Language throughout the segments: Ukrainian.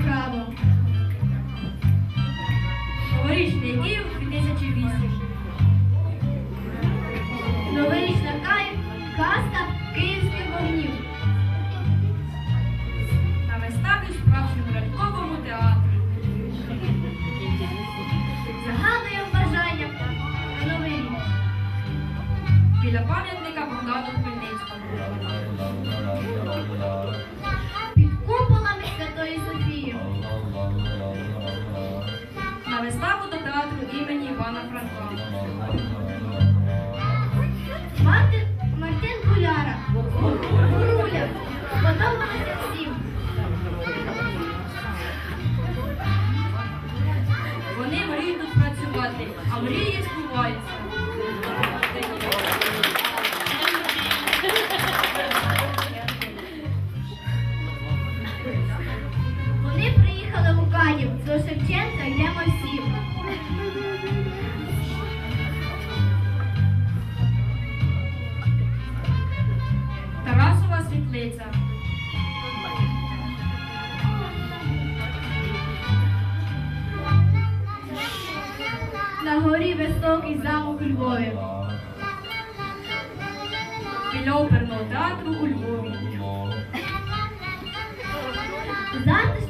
problem. Затишними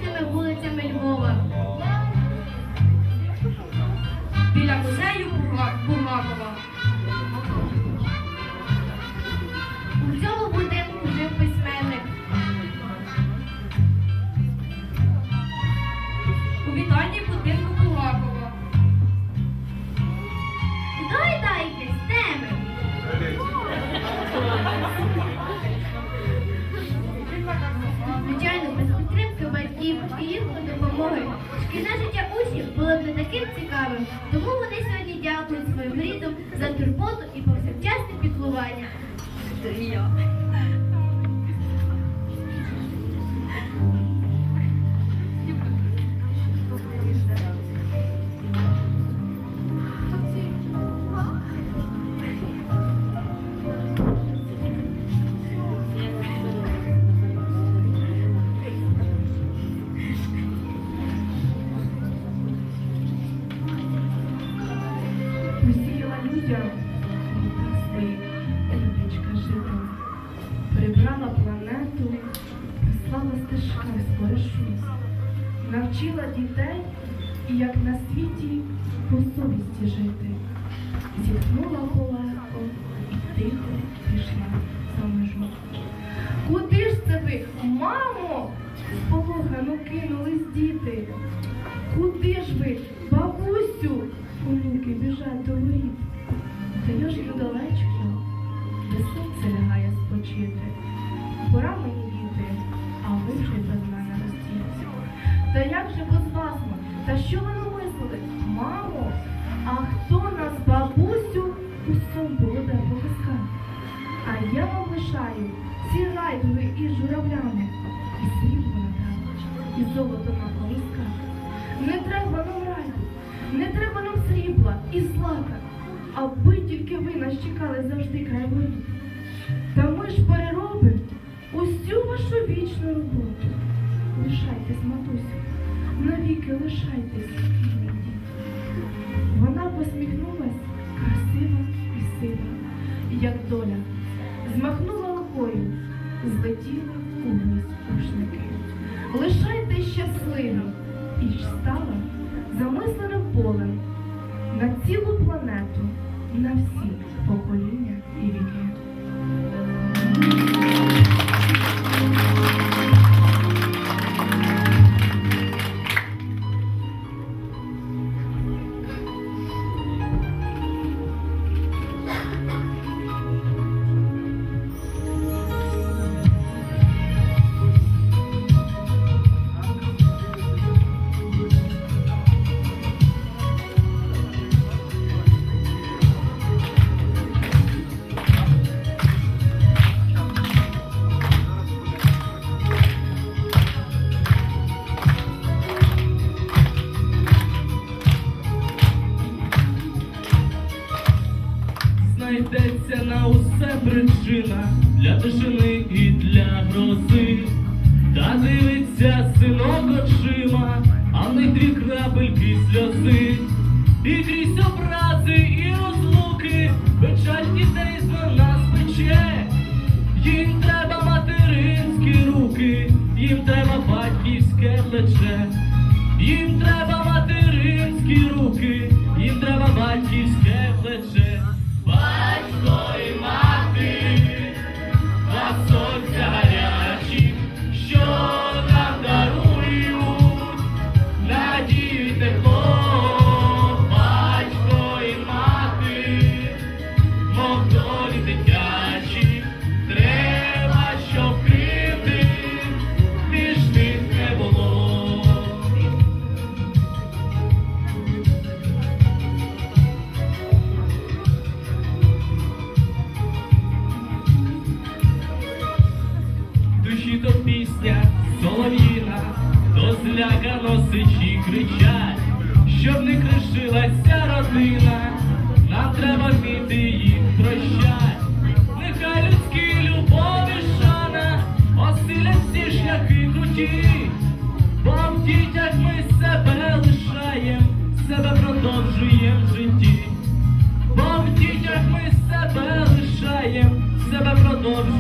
далечко, де сонце лягає спочити. Пора мені діти, а ви вже без мене ростіть. Та як же без вас? ми? Та що ви намислили? Мамо, а хто нас, бабусю, у сон поведе по? А я вам лишаю ці райдуги із журавлями, і срібло на травах, і золото на колисках. Не треба нам райду, не треба нам срібла і злата, аби тільки ви нас чекали завжди край воду. Та ми ж переробимо усю вашу вічну роботу. Лишайтесь, матусю, навіки лишайтесь, мій дід. Вона посміхнулась красива і сила, як доля, змахнула рукою, злетіли униз рушники. Лишайтесь щасливі, і ж стала замисленим полем на цілу планету, на всі знайдеться на усе причина для тишини і для грози. Та дивиться синок очима, а в них дві крапельки сльози. Себе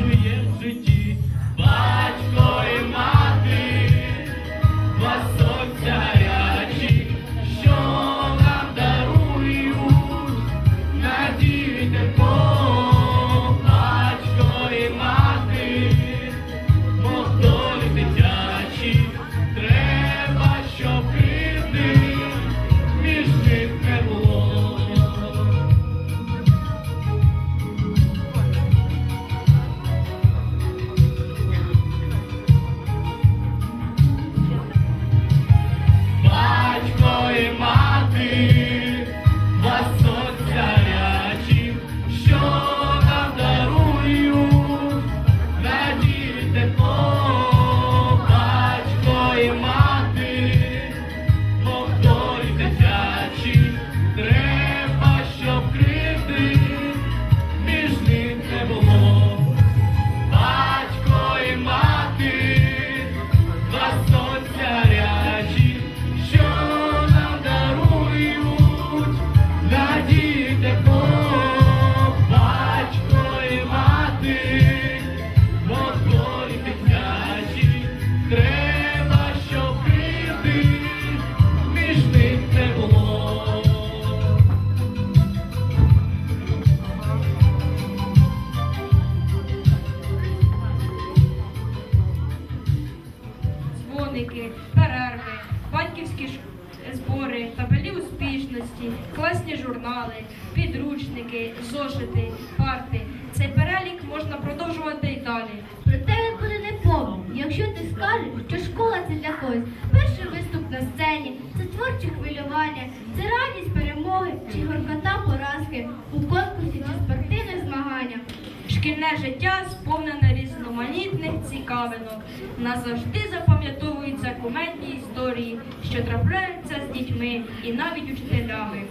журнали, підручники, зошити, парти. Цей перелік можна продовжувати і далі. Проте буде неповним, якщо ти скажеш, що школа це для когось. Перший виступ на сцені, це творче хвилювання, це радість перемоги чи горкота поразки у конкурсі чи спортивних змаганнях. Шкільне життя сповнене різноманітних цікавинок. Назавжди запам'ятовуються кумедні історії, що трапляються з дітьми і навіть учителями.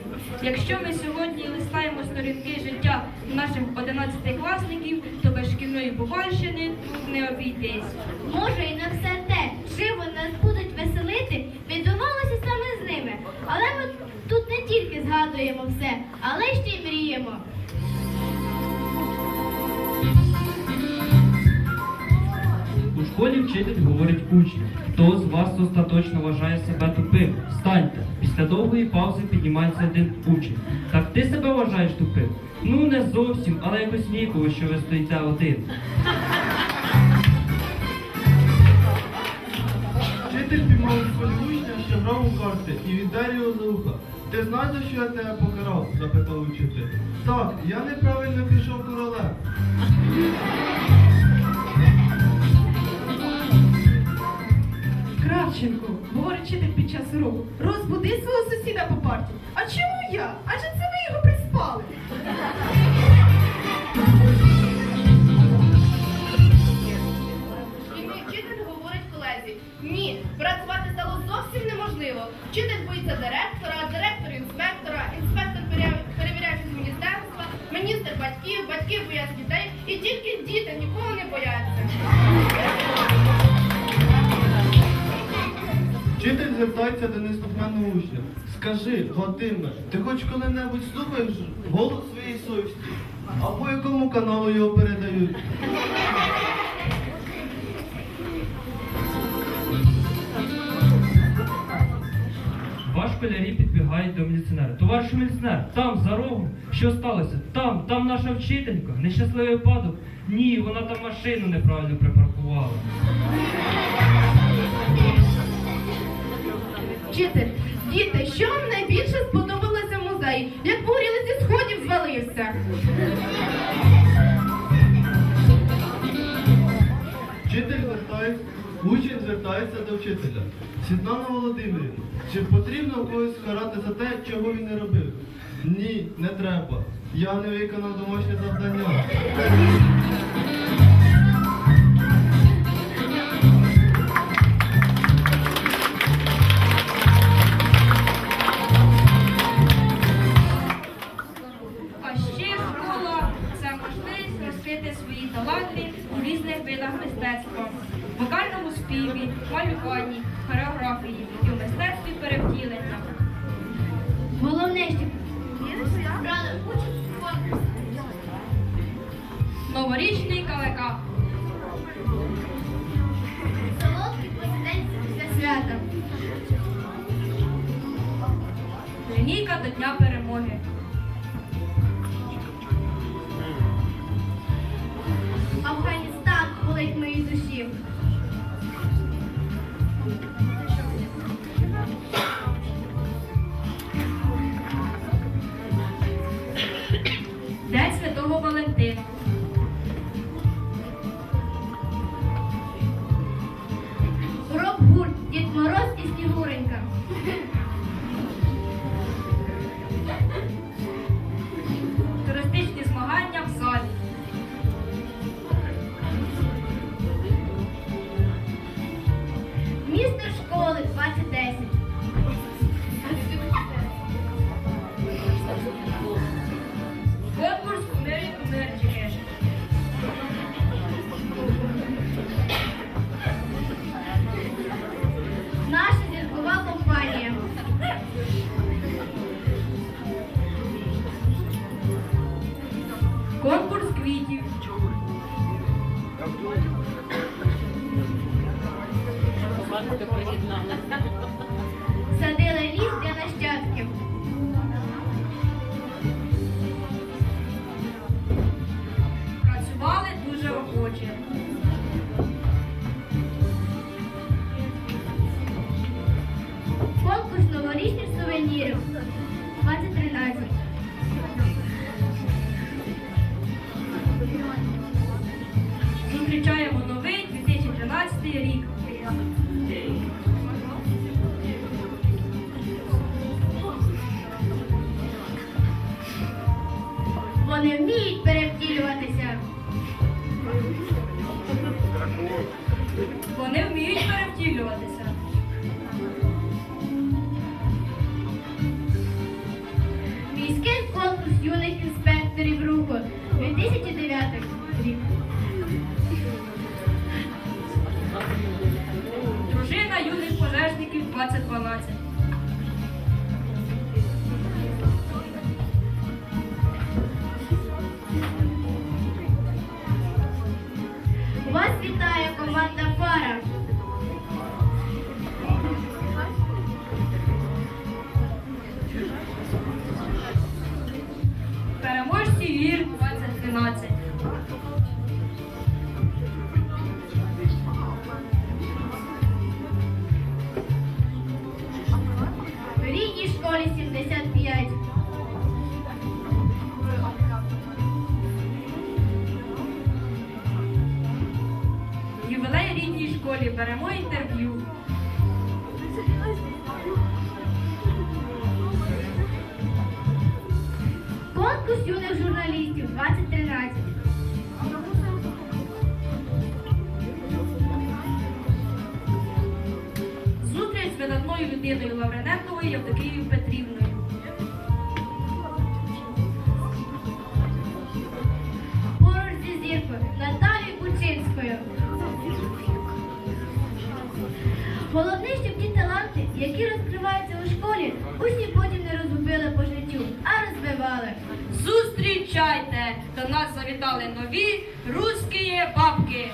Якщо ми сьогодні листаємо сторінки життя наших 11-класників, то без шкільної бувальщини тут не обійтись. Може і не все те, чим вони нас будуть веселити, відбувалося саме з ними. Але ми тут не тільки згадуємо все, але ще й мріємо. Школі вчитель говорить учням, хто з вас остаточно вважає себе тупим? Встаньте. Після довгої паузи піднімається один учень. Так ти себе вважаєш тупим? Ну не зовсім, але якось ніяково, що ви стоїте один. Вчитель піймав учня, що грав у карти, і віддав його за ухо. Ти знаєш, що я тебе покарав? запитав учитель. Так, я неправильно пішов королем. Кравченко, говорить вчитель під час уроку, розбуди свого сусіда по парті. А чому я? Адже це ви його приспали. І мій вчитель говорить колезі, ні, працювати стало зовсім неможливо. Вчитель боїться директора, директор інспектора, інспектор пере- з міністерства, міністр батьків, батьки бояться дітей, і тільки діти нікого не бояться. Вчитель звертається до неслухняного учня. Скажи, Вадиме, ти хоч коли-небудь слухаєш голос своєї совісті? А по якому каналу його передають? Ваш школярі підбігають до міліціонера. Товариш міліціонер, там за рогом, що сталося? Там, там наша вчителька, нещасливий випадок. Ні, вона там машину неправильно припаркувала. Вчитель, діти, що вам найбільше сподобалося в музеї? Як буріли зі сходів звалився? Вчитель звертається, учень звертається до вчителя. Світлана Володимирівна, чи потрібно когось карати за те, чого він не робив? Ні, не треба. Я не виконав домашнє завдання. Новорічний you. Євдокією Петрівною. Поруч зі зіркою Наталією Кучинською. Головне, щоб ті таланти, які розкриваються у школі, усі потім не розгубили по життю, а розвивали. Зустрічайте! До нас завітали нові русські бабки.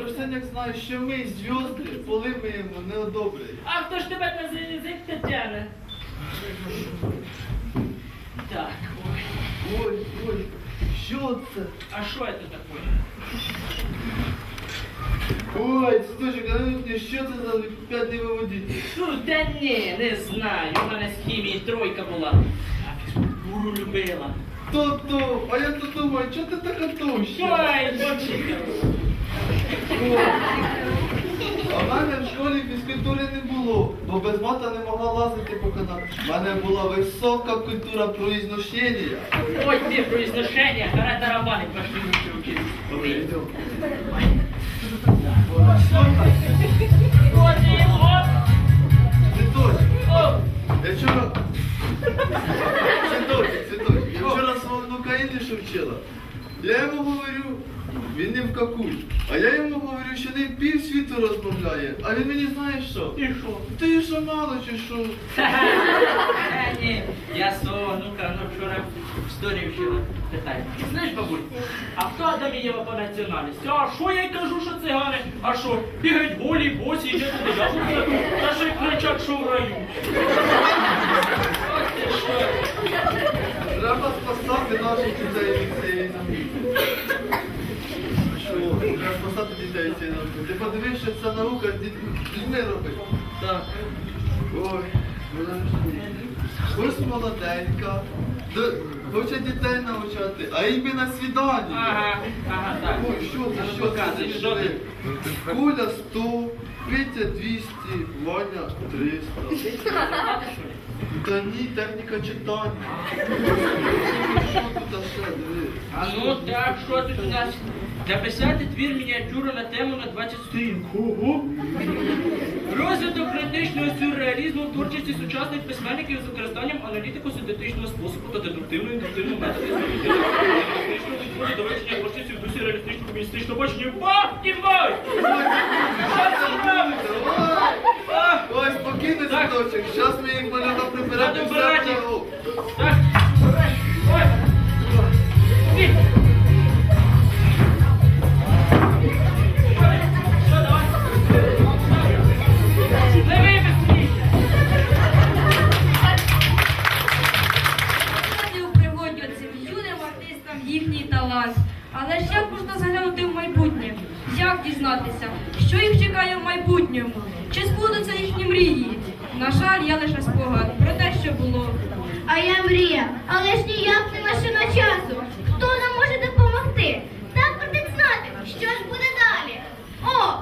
Цвіточок, а Тростяняк знає, що ми, зв'язки, поли миємо, не одобрять. А хто ж тебе на язик Тетяна? Так, ой. Ой, ой, що це? А що це таке? Ой, цвіточок, а ну мені, що це за п'ять не виводити? Ну, та ні, не знаю. У мене з хімії тройка була. А фізкультуру любила. То-то, а я то думаю, чого ти така товща? Ой, доченька. А в мене в школі фізкультури не було, бо без мата не могла лазити по канату. У мене була висока культура произношення. Ой, ты произношение, гора тарабаны пошли лучше учиться. Вот и вот. Я вчора... Цвіточок, цвіточок, я вчора свого внука інглішу вчила. Я йому говорю, він не в вкакуй. А я йому говорю, що не пів світу розмовляє. А він мені знає що? и шо? Ти що мало чи що? Е, Ні, я свого внука, ну вчора історію вчила. Питаю. Знаєш, бабуль, а хто Адам і по національності? А що я й кажу, що цигани? А що, бігають голі, босі, йдуть туди, я тут та що й кричать, що в раю. Ти що? Треба спасати наших дітей з робить. Так. Ой, подожди. Ось молоденька. Хоче дітей навчати, а їм на свідання. Ага, ага, так. Ой, що Ну, що показуй, що ти? Куля 100, Петя 200, Ваня 300. Та ні, техніка читання. Що тут ще? А ну так, що тут у нас? Написати твір мініатюру на тему на 20 сторінок. Розвиток критичного сюрреалізму в творчості сучасних письменників з використанням аналітико-синтетичного способу та дедуктивного індуктивного методу до вивчення творчості в дусі реалістичного бачення. Бах і май! Ой, спокійно, Так. садочок, зараз ми їх і вбирати. Так. Ой. Як дізнатися, що їх чекає в майбутньому? Чи збудуться їхні мрії? На жаль, я лише спогад про те, що було. А я мрія, але ж ніяк не машина часу. Хто нам може допомогти? Так будуть знати, що ж буде далі. О,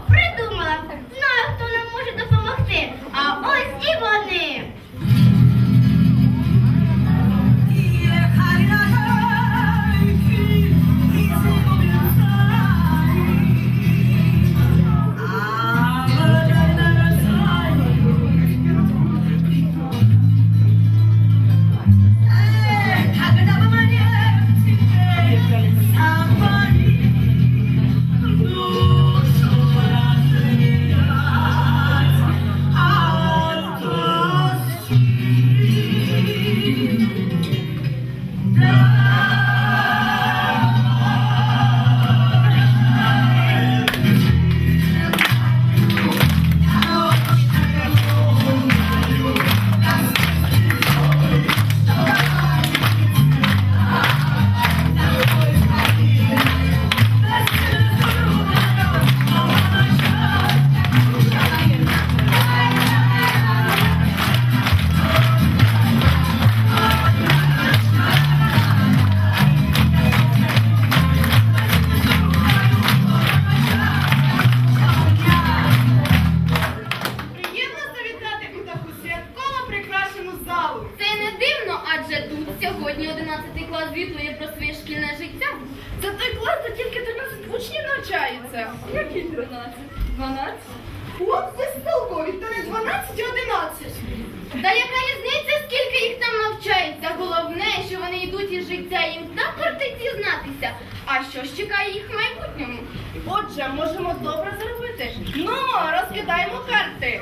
дізнатися. А що ж чекає їх в майбутньому? Отже, можемо добре заробити. Ну, розкидаємо карти.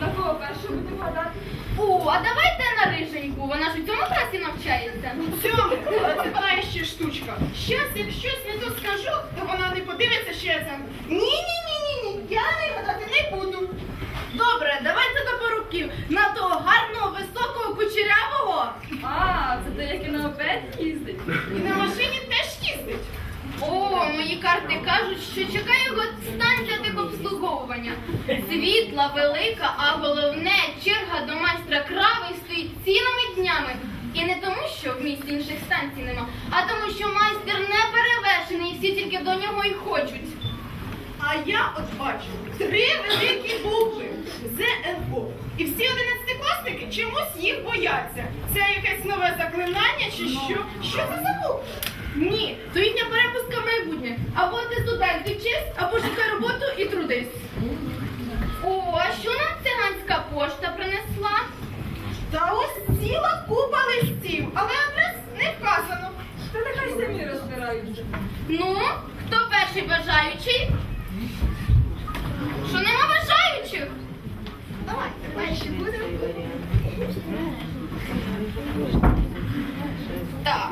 На кого перше будемо гадати? О, а давайте на риженьку, вона ж у цьому класі навчається. Цьому, але це та ще штучка. Щас, як щось не то скажу, то вона не подивиться, я там. Ні, ні, ні, ні, ні, я не гадати не буду. Добре, давайте до порубків. На того гарного, високого, кучерявого. А, це той, який на опять їздить. І на машині теж їздить. О, мої карти кажуть, що чекає його станція техобслуговування. Світла велика, а головне черга до майстра крави стоїть цілими днями. І не тому, що в місті інших станцій нема, а тому, що майстер не перевершений, і всі тільки до нього й хочуть. А я от бачу три великі букви ЗНО. І всі одинадцятикласники чомусь їх бояться. Це якесь нове заклинання чи що? Що це за букви? Ні, то їхня перепустка в майбутнє. Або ти студент вчись, або шукай роботу і трудись. О, а що нам циганська пошта принесла? Та ось ціла купа листів, але адрес не вказано. Та нехай самі розбираються. Ну, хто перший бажаючий? Що нема бажаючих? Давайте, перші будемо. Так.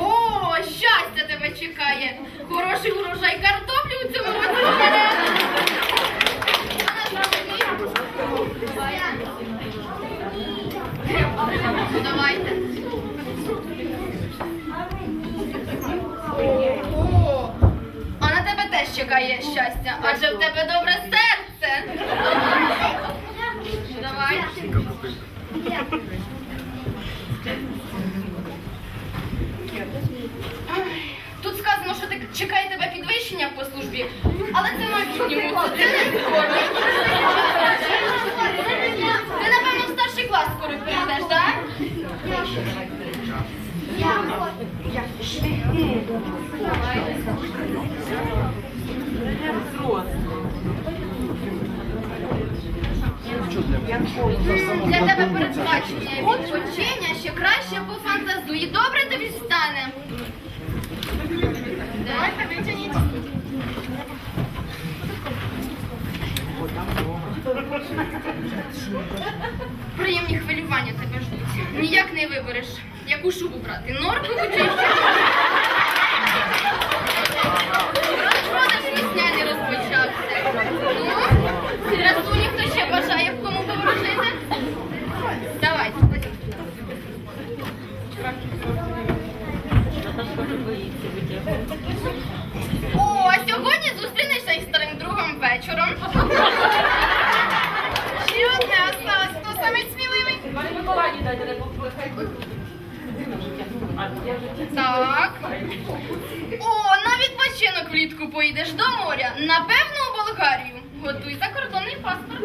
О, щастя тебе чекає. Хороший урожай картоплі у цьому році. Для тебе передбачення відпочиння ще краще пофантазуй. Добре тобі стане. Давайте витягніть. Приємні хвилювання тебе ждуть. Ніяк не вибереш, яку шубу брати. Норкову чи ще? Продаж весняний вечором. Ще одне осталось. Хто самий сміливий? Так. О, на відпочинок влітку поїдеш до моря. Напевно, у Болгарію. Готуй закордонний паспорт.